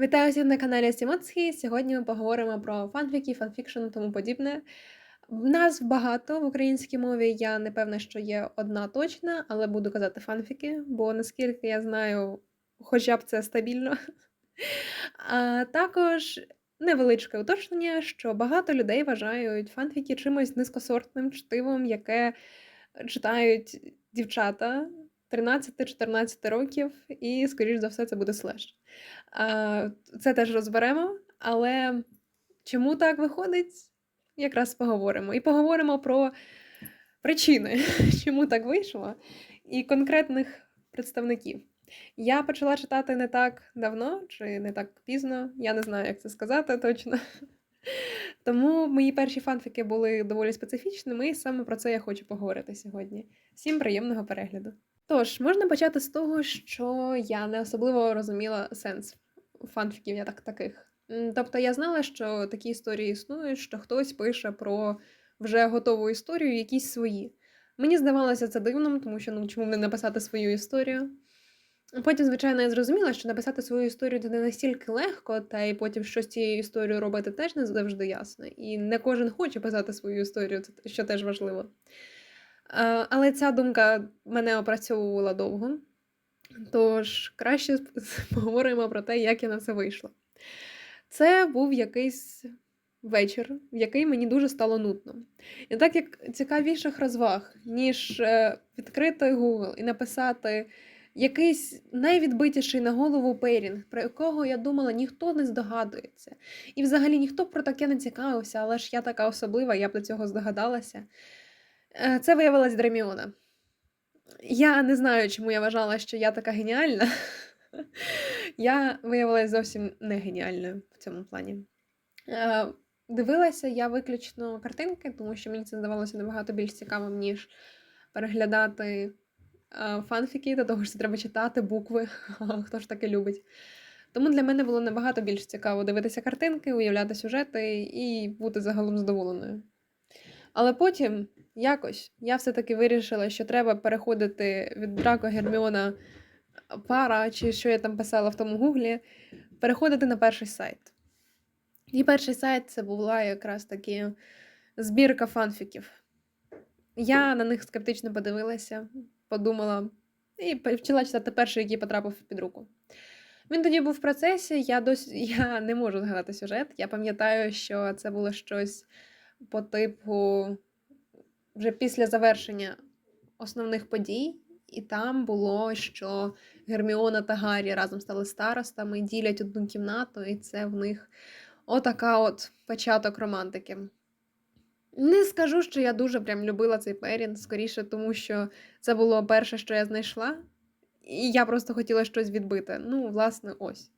Вітаю всіх на каналі Сімоцхі. Сьогодні ми поговоримо про фанфіки, фанфікшн і тому подібне. Нас багато в українській мові. Я не певна, що є одна точна, але буду казати фанфіки, бо наскільки я знаю, хоча б це стабільно. А також невеличке уточнення, що багато людей вважають фанфіки чимось низькосортним чтивом, яке читають дівчата 13-14 років, і, скоріш за все, це буде слеш. Це теж розберемо, але чому так виходить, якраз поговоримо. І поговоримо про причини, чому так вийшло, і конкретних представників. Я почала читати не так давно чи не так пізно, я не знаю, як це сказати точно. Тому мої перші фанфіки були доволі специфічними, і саме про це я хочу поговорити сьогодні. Всім приємного перегляду! Тож, можна почати з того, що я не особливо розуміла сенс фанфіків я так таких. Тобто я знала, що такі історії існують, що хтось пише про вже готову історію, якісь свої. Мені здавалося це дивним, тому що ну чому не написати свою історію. Потім, звичайно, я зрозуміла, що написати свою історію це не настільки легко, та й потім щось цією історією робити теж не завжди ясно. І не кожен хоче писати свою історію, що теж важливо. Але ця думка мене опрацьовувала довго. Тож краще поговоримо про те, як я на це вийшла. Це був якийсь вечір, в який мені дуже стало нудно. І так як цікавіших розваг, ніж е, відкрити Google і написати якийсь найвідбитіший на голову пейрінг, про якого я думала, ніхто не здогадується. І взагалі ніхто про таке не цікавився, але ж я така особлива, я б до цього здогадалася. Е, це виявилась Дреміона. Я не знаю, чому я вважала, що я така геніальна. Я виявилася зовсім не геніальною в цьому плані. Е, дивилася я виключно картинки, тому що мені це здавалося набагато більш цікавим, ніж переглядати е, фанфіки, до того що треба читати букви, хто ж таке любить. Тому для мене було набагато більш цікаво дивитися картинки, уявляти сюжети і бути загалом задоволеною. Але потім якось я все-таки вирішила, що треба переходити від Драко Герміона пара, чи що я там писала в тому гуглі, переходити на перший сайт. І перший сайт це була якраз таки збірка фанфіків. Я на них скептично подивилася, подумала і почала читати перший, який потрапив під руку. Він тоді був в процесі, я досі я не можу згадати сюжет. Я пам'ятаю, що це було щось по типу вже після завершення основних подій, і там було, що Герміона та Гаррі разом стали старостами, ділять одну кімнату, і це в них отака от початок романтики. Не скажу, що я дуже прям любила цей перін, скоріше, тому що це було перше, що я знайшла, і я просто хотіла щось відбити. Ну, власне, ось.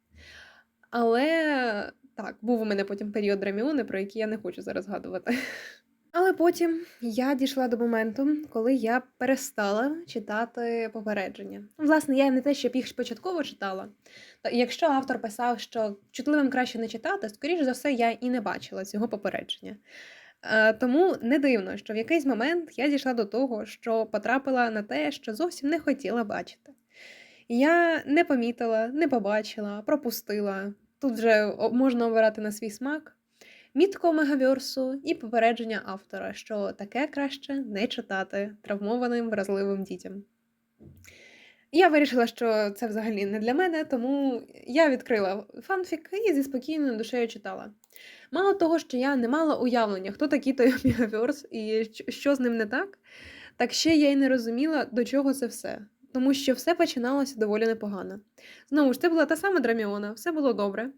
Але так, був у мене потім період Реміони, про який я не хочу зараз згадувати. Але потім я дійшла до моменту, коли я перестала читати попередження. Власне, я не те, щоб їх початково читала. Якщо автор писав, що чутливим краще не читати, скоріш за все, я і не бачила цього попередження. Е, тому не дивно, що в якийсь момент я дійшла до того, що потрапила на те, що зовсім не хотіла бачити. Я не помітила, не побачила, пропустила. Тут вже можна обирати на свій смак мітку мегаверсу і попередження автора, що таке краще не читати травмованим вразливим дітям. Я вирішила, що це взагалі не для мене, тому я відкрила фанфік і зі спокійною душею читала. Мало того, що я не мала уявлення, хто такий той Мегаверс і що з ним не так, так ще я й не розуміла, до чого це все. Тому що все починалося доволі непогано. Знову ж, це була та сама Драміона, все було добре.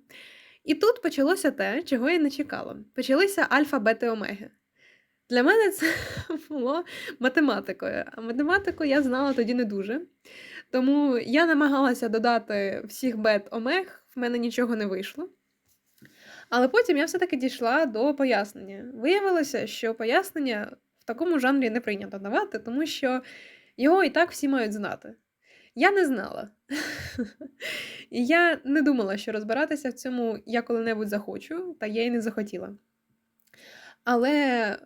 І тут почалося те, чого я не чекала. Почалися альфа, бета, омеги. Для мене це було математикою. А математику я знала тоді не дуже. Тому я намагалася додати всіх бет омег, в мене нічого не вийшло. Але потім я все-таки дійшла до пояснення. Виявилося, що пояснення в такому жанрі не прийнято давати, тому що його і так всі мають знати. Я не знала. І я не думала, що розбиратися в цьому я коли-небудь захочу, та я й не захотіла. Але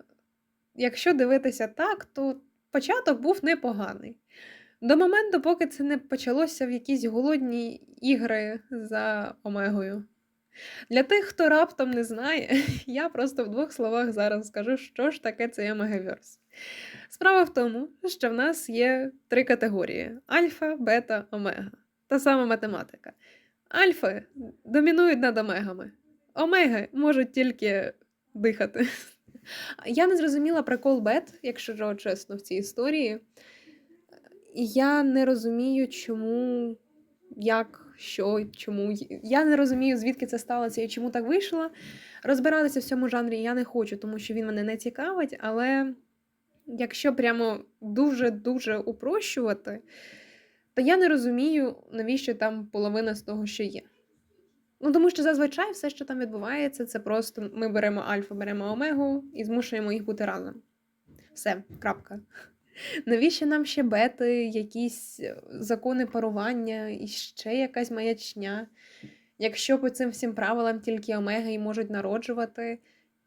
якщо дивитися так, то початок був непоганий. До моменту, поки це не почалося в якісь голодні ігри за Омегою. Для тих, хто раптом не знає, я просто в двох словах зараз скажу, що ж таке цей Омегаверс. Справа в тому, що в нас є три категорії: альфа, бета, омега. Та сама математика. Альфи домінують над омегами. Омеги можуть тільки дихати. Я не зрозуміла прикол бет, якщо чесно, в цій історії. Я не розумію, чому, як, що, чому. Я не розумію, звідки це сталося і чому так вийшло. Розбиратися в цьому жанрі я не хочу, тому що він мене не цікавить, але якщо прямо дуже-дуже упрощувати, то я не розумію, навіщо там половина з того, що є. Ну, тому що зазвичай все, що там відбувається, це просто ми беремо альфа, беремо омегу і змушуємо їх бути разом. Все, крапка. Навіщо нам ще бети, якісь е, закони парування і ще якась маячня? Якщо по цим всім правилам тільки омеги можуть народжувати,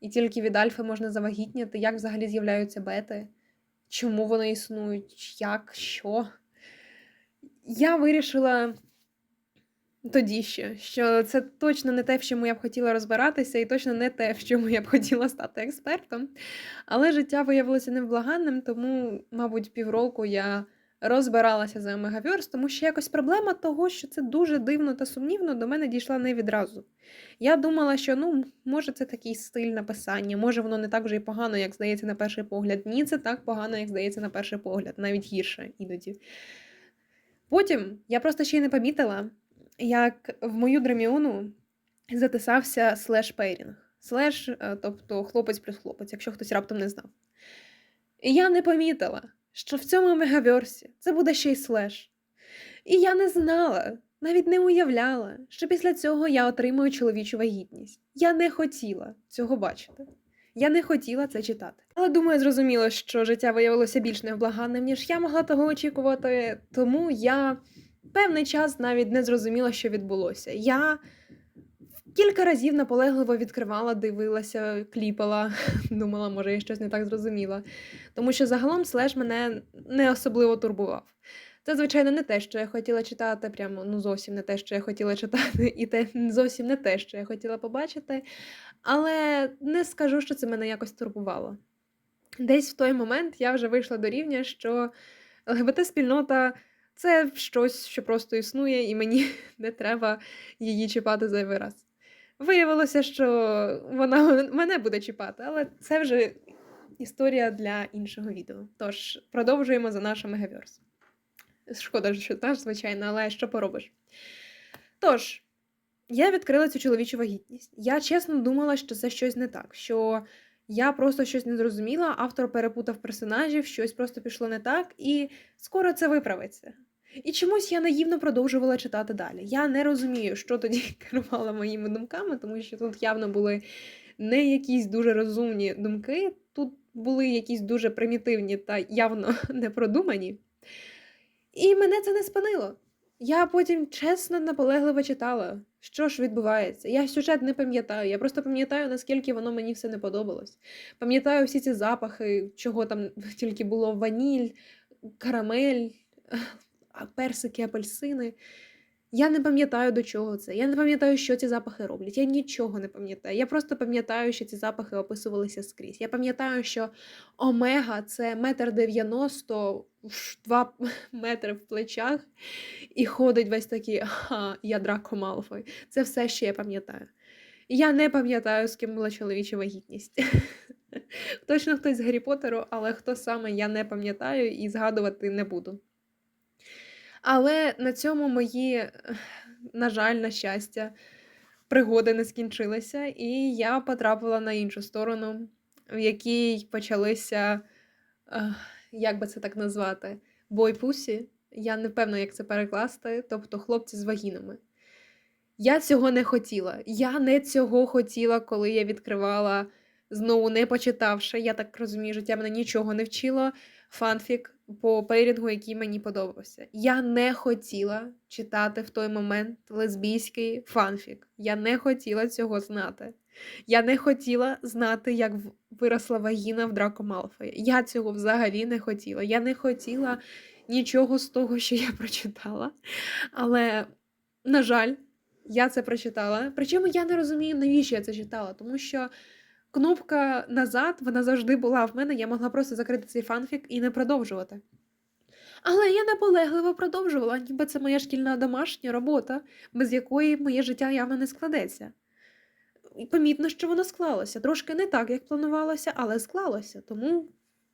і тільки від альфи можна завагітняти, як взагалі з'являються бети? Чому вони існують? Як? Що? Я вирішила тоді ще, що це точно не те, в чому я б хотіла розбиратися, і точно не те, в чому я б хотіла стати експертом. Але життя виявилося невблаганним, тому, мабуть, півроку я розбиралася за Омегаверс, тому що якось проблема того, що це дуже дивно та сумнівно, до мене дійшла не відразу. Я думала, що ну, може це такий стиль написання, може воно не так вже й погано, як здається на перший погляд. Ні, це так погано, як здається на перший погляд, навіть гірше іноді. Потім я просто ще й не помітила, як в мою дреміону затисався слеш пейрінг. Слеш, е, тобто хлопець плюс хлопець, якщо хтось раптом не знав. І я не помітила, що в цьому мегаверсі це буде ще й слеш. І я не знала, навіть не уявляла, що після цього я отримую чоловічу вагітність. Я не хотіла цього бачити. Я не хотіла це читати. Але думаю, зрозуміло, що життя виявилося більш невблаганним, ніж я могла того очікувати, тому я певний час навіть не зрозуміла, що відбулося. Я кілька разів наполегливо відкривала, дивилася, кліпала, думала, може, я щось не так зрозуміла. Тому що загалом слеш мене не особливо турбував. Це, звичайно, не те, що я хотіла читати, прямо ну зовсім не те, що я хотіла читати, і те зовсім не те, що я хотіла побачити. Але не скажу, що це мене якось турбувало. Десь в той момент я вже вийшла до рівня, що ЛГБТ-спільнота це щось, що просто існує, і мені не треба її чіпати зайвий раз. Виявилося, що вона мене буде чіпати, але це вже історія для іншого відео. Тож продовжуємо за нашим Мегаверс. Шкода, що теж, звичайно, але що поробиш? Тож, я відкрила цю чоловічу вагітність. Я чесно думала, що це щось не так. що я просто щось не зрозуміла, автор перепутав персонажів, щось просто пішло не так, і скоро це виправиться. І чомусь я наївно продовжувала читати далі. Я не розумію, що тоді керувало моїми думками, тому що тут явно були не якісь дуже розумні думки, тут були якісь дуже примітивні та явно непродумані. І мене це не спинило. Я потім чесно наполегливо читала, що ж відбувається. Я сюжет не пам'ятаю. Я просто пам'ятаю, наскільки воно мені все не подобалось. Пам'ятаю всі ці запахи, чого там тільки було ваніль, карамель, персики, апельсини. Я не пам'ятаю, до чого це. Я не пам'ятаю, що ці запахи роблять. Я нічого не пам'ятаю. Я просто пам'ятаю, що ці запахи описувалися скрізь. Я пам'ятаю, що омега це метр дев'яносто, два метри в плечах, і ходить весь такий я Драко Малфой. Це все, що я пам'ятаю. Я не пам'ятаю, з ким була чоловіча вагітність. Точно хтось з Гаррі Поттеру, але хто саме я не пам'ятаю і згадувати не буду. Але на цьому мої, на жаль, на щастя, пригоди не скінчилися, і я потрапила на іншу сторону, в якій почалися, як би це так назвати, бойпусі. Я не певна, як це перекласти, тобто хлопці з вагінами. Я цього не хотіла. Я не цього хотіла, коли я відкривала, знову не почитавши. Я так розумію, життя мене нічого не вчило. Фанфік по пейрінгу, який мені подобався. Я не хотіла читати в той момент лесбійський фанфік. Я не хотіла цього знати. Я не хотіла знати, як виросла вагіна в Драко Малфої. Я цього взагалі не хотіла. Я не хотіла нічого з того, що я прочитала. Але, на жаль, я це прочитала. Причому я не розумію, навіщо я це читала, тому що кнопка назад, вона завжди була в мене, я могла просто закрити цей фанфік і не продовжувати. Але я наполегливо продовжувала, ніби це моя шкільна домашня робота, без якої моє життя явно не складеться. Помітно, що воно склалося. Трошки не так, як планувалося, але склалося, тому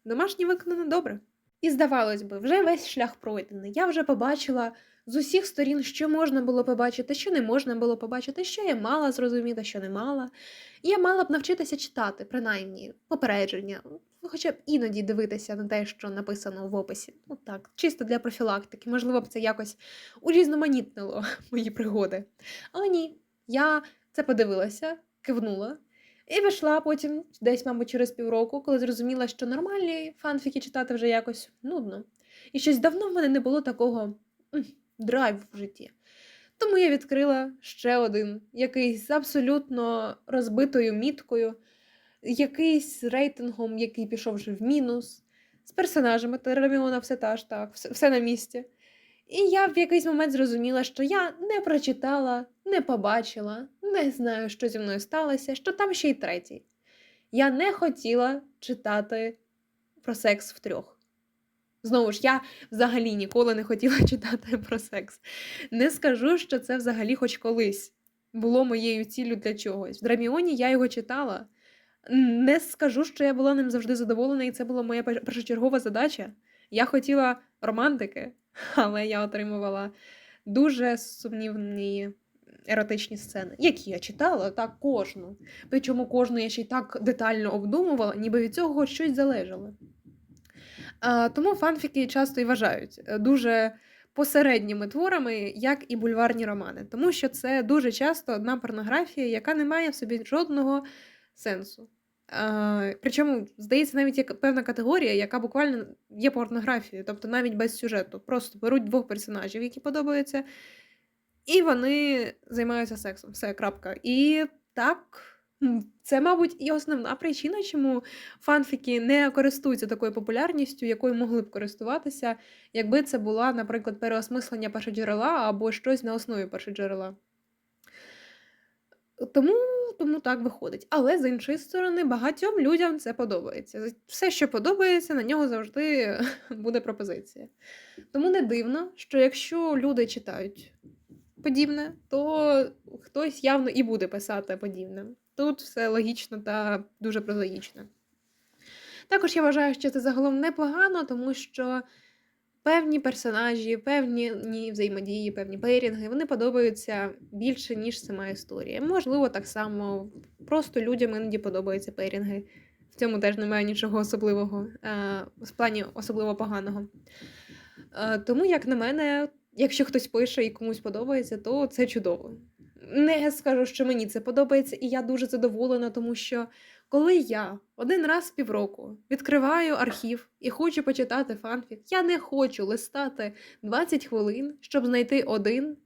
домашнє виконано добре. І здавалось би, вже весь шлях пройдений. Я вже побачила з усіх сторін, що можна було побачити, що не можна було побачити, що я мала зрозуміти, що не мала. І я мала б навчитися читати, принаймні, попередження, хоча б іноді дивитися на те, що написано в описі. Ну так, чисто для профілактики. Можливо б це якось урізноманітнило мої пригоди. Але ні, я це подивилася, кивнула. І пішла потім, десь, мабуть, через півроку, коли зрозуміла, що нормальні фанфіки читати вже якось нудно. І щось давно в мене не було такого м, драйву в житті. Тому я відкрила ще один, якийсь абсолютно розбитою міткою, якийсь рейтингом, який пішов вже в мінус, з персонажами Тераміона все та ж так, все, все на місці. І я в якийсь момент зрозуміла, що я не прочитала, не побачила, не знаю, що зі мною сталося, що там ще й третій. Я не хотіла читати про секс втрьох. Знову ж, я взагалі ніколи не хотіла читати про секс. Не скажу, що це взагалі хоч колись було моєю ціллю для чогось. В Драміоні я його читала. Не скажу, що я була ним завжди задоволена, і це була моя першочергова задача. Я хотіла романтики, але я отримувала дуже сумнівні еротичні сцени, які я читала так кожну. Причому кожну я ще й так детально обдумувала, ніби від цього щось залежало. Тому фанфіки часто і вважають е, дуже посередніми творами, як і бульварні романи, тому що це дуже часто одна порнографія, яка не має в собі жодного сенсу. Причому, здається, навіть є певна категорія, яка буквально є порнографією, тобто навіть без сюжету. Просто беруть двох персонажів, які подобаються, і вони займаються сексом. Все, крапка. І так, це, мабуть, і основна причина, чому фанфіки не користуються такою популярністю, якою могли б користуватися, якби це була, наприклад, переосмислення першоджерела або щось на основі першоджерела. Тому, тому так виходить. Але з іншої сторони, багатьом людям це подобається. Все, що подобається, на нього завжди буде пропозиція. Тому не дивно, що якщо люди читають подібне, то хтось явно і буде писати подібне. Тут все логічно та дуже прозаїчно. Також я вважаю, що це загалом непогано, тому що певні персонажі, певні ні, взаємодії, певні пейрінги, вони подобаються більше, ніж сама історія. Можливо, так само просто людям іноді подобаються пейрінги. В цьому теж немає нічого особливого, е, в плані особливо поганого. Е, Тому, як на мене, якщо хтось пише і комусь подобається, то це чудово. Не скажу, що мені це подобається, і я дуже задоволена, тому що коли я один раз в півроку відкриваю архів і хочу почитати фанфік, я не хочу листати 20 хвилин, щоб знайти один,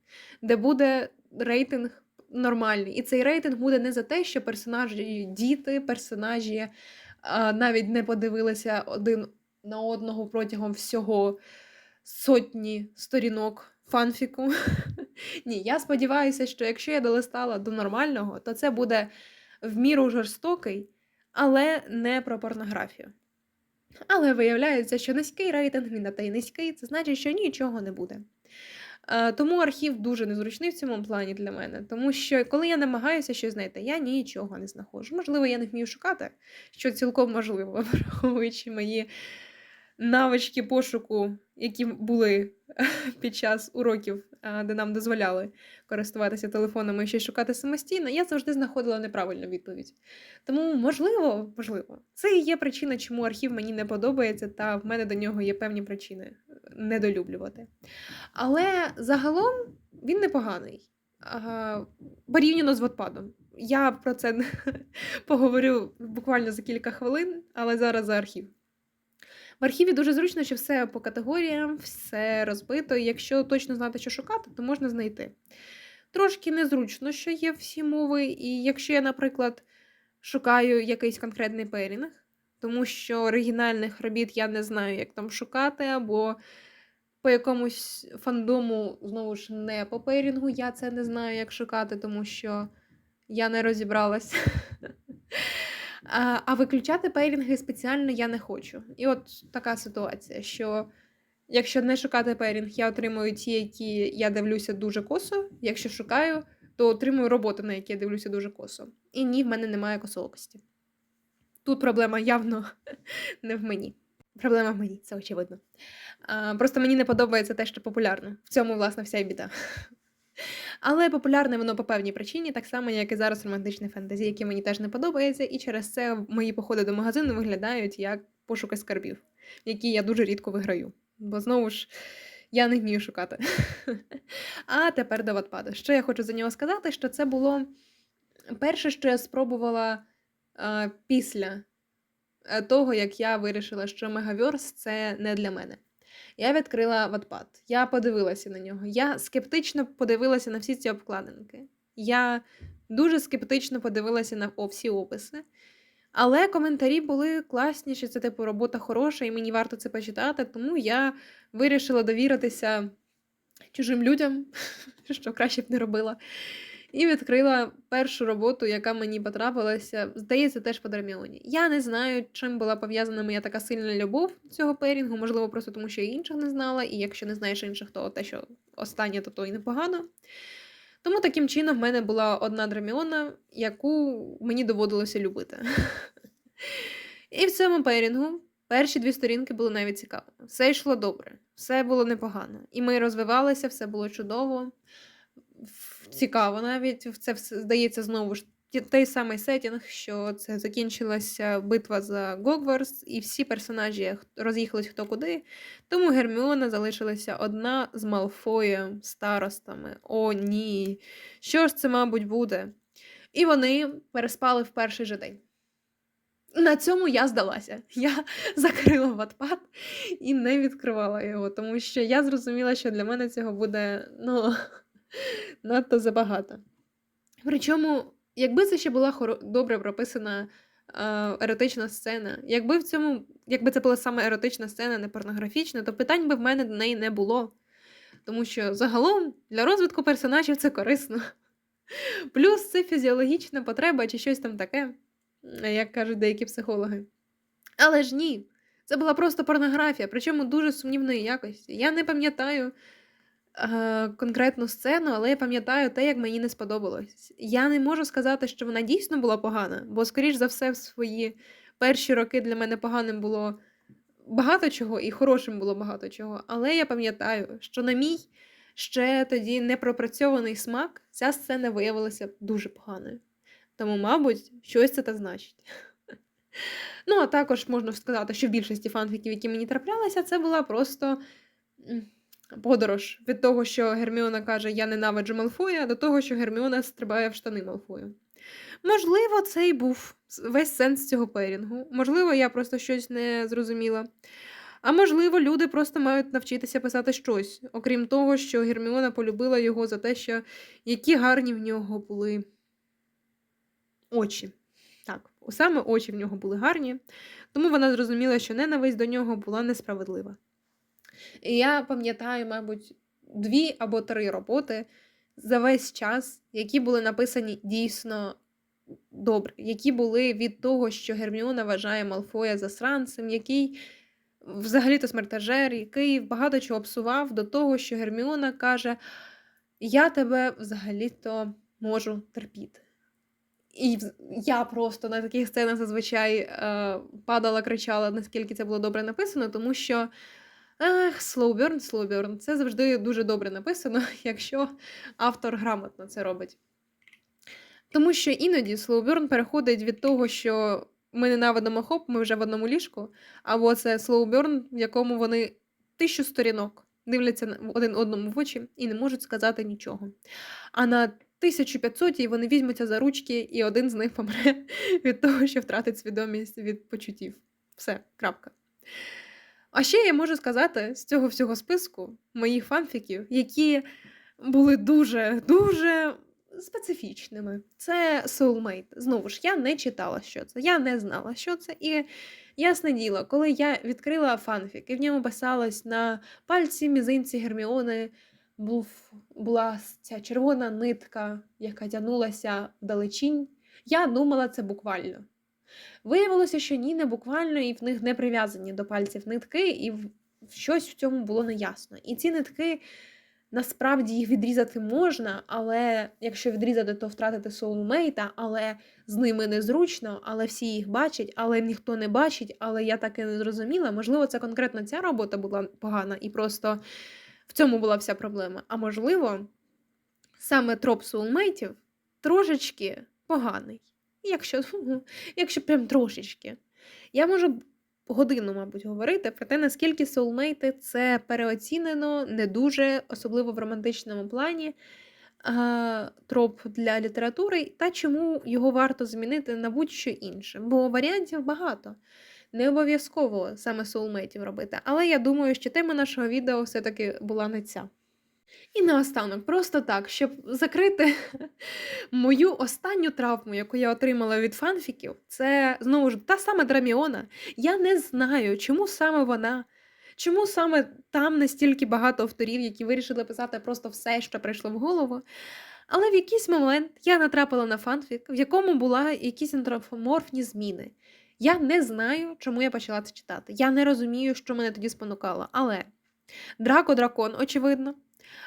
де буде рейтинг нормальний. І цей рейтинг буде не за те, що персонажі діти, персонажі а, навіть не подивилися один на одного протягом всього сотні сторінок фанфіку. Ні, я сподіваюся, що якщо я долистала до нормального, то це буде в міру жорстокий, але не про порнографію. Але виявляється, що низький рейтинг, він те й низький, це значить, що нічого не буде. Е, Тому архів дуже незручний в цьому плані для мене, тому що коли я намагаюся щось знайти, я нічого не знаходжу. Можливо, я не вмію шукати, що цілком можливо, враховуючи мої навички пошуку, які були під час уроків, де нам дозволяли користуватися телефонами і щось шукати самостійно, я завжди знаходила неправильну відповідь. Тому, можливо, можливо, це і є причина, чому архів мені не подобається, та в мене до нього є певні причини недолюблювати. Але загалом він непоганий. Ага, порівняно з Вотпадом. Я про це поговорю буквально за кілька хвилин, але зараз за архів. В архіві дуже зручно, що все по категоріям, все розбито. І якщо точно знати, що шукати, то можна знайти. Трошки незручно, що є всі мови, і якщо я, наприклад, шукаю якийсь конкретний пейрінг, тому що оригінальних робіт я не знаю, як там шукати, або по якомусь фандому, знову ж, не по пейрінгу, я це не знаю, як шукати, тому що я не розібралась. А, виключати пейрінги спеціально я не хочу. І от така ситуація, що якщо не шукати пейрінг, я отримую ті, які я дивлюся дуже косо. Якщо шукаю, то отримую роботи, на які я дивлюся дуже косо. І ні, в мене немає косоокості. Тут проблема явно не в мені. Проблема в мені, це очевидно. А, просто мені не подобається те, що популярно. В цьому, власне, вся і біда. Але популярне воно по певній причині, так само, як і зараз романтичне фентезі, яке мені теж не подобається, і через це мої походи до магазину виглядають як пошуки скарбів, які я дуже рідко виграю. Бо знову ж я не вмію шукати. А тепер до Ватпада. Що я хочу за нього сказати? Що це було перше, що я спробувала а, після е, того, як я вирішила, що Мегаверс це не для мене. Я відкрила Wattpad, я подивилася на нього. Я скептично подивилася на всі ці обкладинки. Я дуже скептично подивилася на всі описи. Але коментарі були класні, що це типу робота хороша, і мені варто це почитати, тому я вирішила довіритися чужим людям, що краще б не робила. І відкрила першу роботу, яка мені потрапилася, здається, теж по Дерміоні. Я не знаю, чим була пов'язана моя така сильна любов цього пейрінгу, можливо, просто тому, що я інших не знала, і якщо не знаєш інших, то те, що останнє, то то і непогано. Тому таким чином в мене була одна Дреміона, яку мені доводилося любити. І в цьому пейрінгу перші дві сторінки були навіть цікаві. Все йшло добре, все було непогано. І ми розвивалися, все було чудово цікаво навіть. Це все здається знову ж той самий сетінг, що це закінчилася битва за Гогварс, і всі персонажі роз'їхались хто куди. Тому Герміона залишилася одна з Малфоєм, старостами. О, ні. Що ж це, мабуть, буде? І вони переспали в перший же день. На цьому я здалася. Я закрила ватпад і не відкривала його, тому що я зрозуміла, що для мене цього буде, ну надто забагато. Причому, якби це ще була хоро... добре прописана е, еротична сцена, якби в цьому, якби це була саме еротична сцена, не порнографічна, то питань би в мене до неї не було. Тому що загалом для розвитку персонажів це корисно. Плюс це фізіологічна потреба чи щось там таке, як кажуть деякі психологи. Але ж ні, це була просто порнографія, причому дуже сумнівної якості. Я не пам'ятаю е, конкретну сцену, але я пам'ятаю те, як мені не сподобалось. Я не можу сказати, що вона дійсно була погана, бо, скоріш за все, в свої перші роки для мене поганим було багато чого, і хорошим було багато чого. Але я пам'ятаю, що на мій ще тоді непропрацьований смак, ця сцена виявилася дуже поганою. Тому, мабуть, щось це та значить. Ну, а також можна сказати, що в більшості фанфіків, які мені траплялися, це була просто подорож від того, що Герміона каже Я ненавиджу Малфоя, до того, що Герміона стрибає в штани Малфою. Можливо, це і був весь сенс цього пейрінгу. Можливо, я просто щось не зрозуміла. А можливо, люди просто мають навчитися писати щось, окрім того, що Герміона полюбила його за те, що які гарні в нього були очі. Так, саме очі в нього були гарні, тому вона зрозуміла, що ненависть до нього була несправедлива. І я пам'ятаю, мабуть, дві або три роботи за весь час, які були написані дійсно добре, які були від того, що Герміона вважає Малфоя засранцем, який взагалі-то смертежер, який багато чого псував до того, що Герміона каже: Я тебе взагалі-то можу терпіти. І я просто на таких сценах зазвичай е, падала, кричала, наскільки це було добре написано, тому що Ех, Слоуберн, Слоуберн. Це завжди дуже добре написано, якщо автор грамотно це робить. Тому що іноді Слоуберн переходить від того, що ми ненавидимо хоп, ми вже в одному ліжку, або це Слоуберн, в якому вони тисячу сторінок дивляться один одному в очі і не можуть сказати нічого. А на 1500 вони візьмуться за ручки, і один з них помре від того, що втратить свідомість від почуттів. Все, крапка. А ще я можу сказати з цього всього списку моїх фанфіків, які були дуже-дуже специфічними. Це soulmate. Знову ж, я не читала, що це, я не знала, що це. І ясне діло, коли я відкрила фанфік, і в ньому писалось на пальці мізинці Герміони був, була ця червона нитка, яка тягнулася вдалечінь. Я думала це буквально. Виявилося, що ні, не буквально, і в них не прив'язані до пальців нитки, і щось в цьому було неясно. І ці нитки насправді їх відрізати можна, але якщо відрізати, то втратити соулмейта, але з ними незручно, але всі їх бачать, але ніхто не бачить, але я так і не зрозуміла. Можливо, це конкретно ця робота була погана, і просто в цьому була вся проблема. А можливо, саме троп соулмейтів трошечки поганий. Якщо, якщо прям трошечки. Я можу годину, мабуть, говорити про те, наскільки соулмейти це переоцінено не дуже, особливо в романтичному плані. Троп для літератури, та чому його варто змінити на будь-що інше. Бо варіантів багато. Не обов'язково саме соулмейтів робити. Але я думаю, що тема нашого відео все-таки була не ця. І наостанок, просто так, щоб закрити мою останню травму, яку я отримала від фанфіків, це знову ж та сама Драміона. Я не знаю, чому саме вона, чому саме там настільки багато авторів, які вирішили писати просто все, що прийшло в голову. Але в якийсь момент я натрапила на фанфік, в якому була якісь антропоморфні зміни. Я не знаю, чому я почала це читати. Я не розумію, що мене тоді спонукало. Але Драко Дракон, очевидно.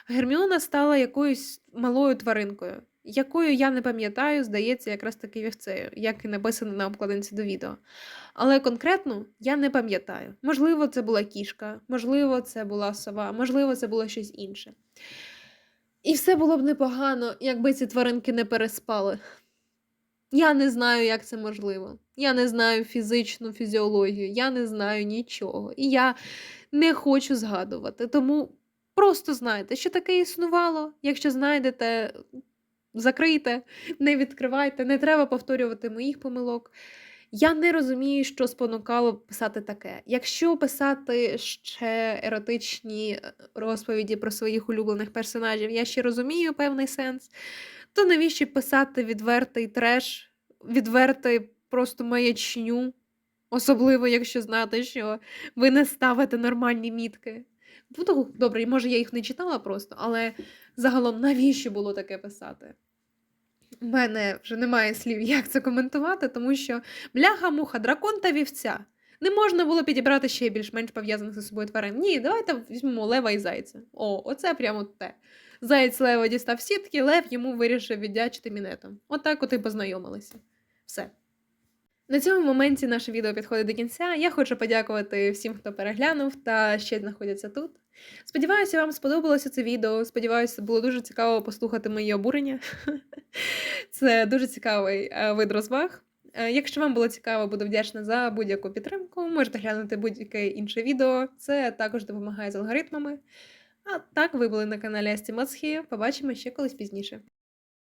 Герміона стала якоюсь малою тваринкою, якою я не пам'ятаю, здається, якраз таки вівцею, як і написано на обкладинці до відео. Але конкретно я не пам'ятаю. Можливо, це була кішка, можливо, це була сова, можливо, це було щось інше. І все було б непогано, якби ці тваринки не переспали. Я не знаю, як це можливо. Я не знаю фізичну фізіологію, я не знаю нічого. І я не хочу згадувати. Тому просто знайте, що таке існувало. Якщо знайдете, закрийте, не відкривайте, не треба повторювати моїх помилок. Я не розумію, що спонукало писати таке. Якщо писати ще еротичні е, розповіді про своїх улюблених персонажів, я ще розумію певний сенс, то навіщо писати відвертий треш, відвертий просто маячню, особливо якщо знати, що ви не ставите нормальні мітки. Ну, добре, може, я їх не читала просто, але загалом навіщо було таке писати? У мене вже немає слів, як це коментувати, тому що бляха-муха, дракон та вівця. Не можна було підібрати ще більш-менш пов'язаних з собою тварин. Ні, давайте візьмемо лева і зайця. О, оце прямо те. Заєць лева дістав сітки, лев йому вирішив віддячити мінетом. Отак от і познайомилися. Все. На цьому моменті наше відео підходить до кінця. Я хочу подякувати всім, хто переглянув та ще знаходяться тут. Сподіваюся, вам сподобалося це відео. Сподіваюся, було дуже цікаво послухати мої обурення. Це дуже цікавий е, вид розваг. Е, Якщо вам було цікаво, буду вдячна за будь-яку підтримку. Можете глянути будь-яке інше відео. Це також допомагає з алгоритмами. А так, ви були на каналі Асті Моцхі. Побачимо ще колись пізніше.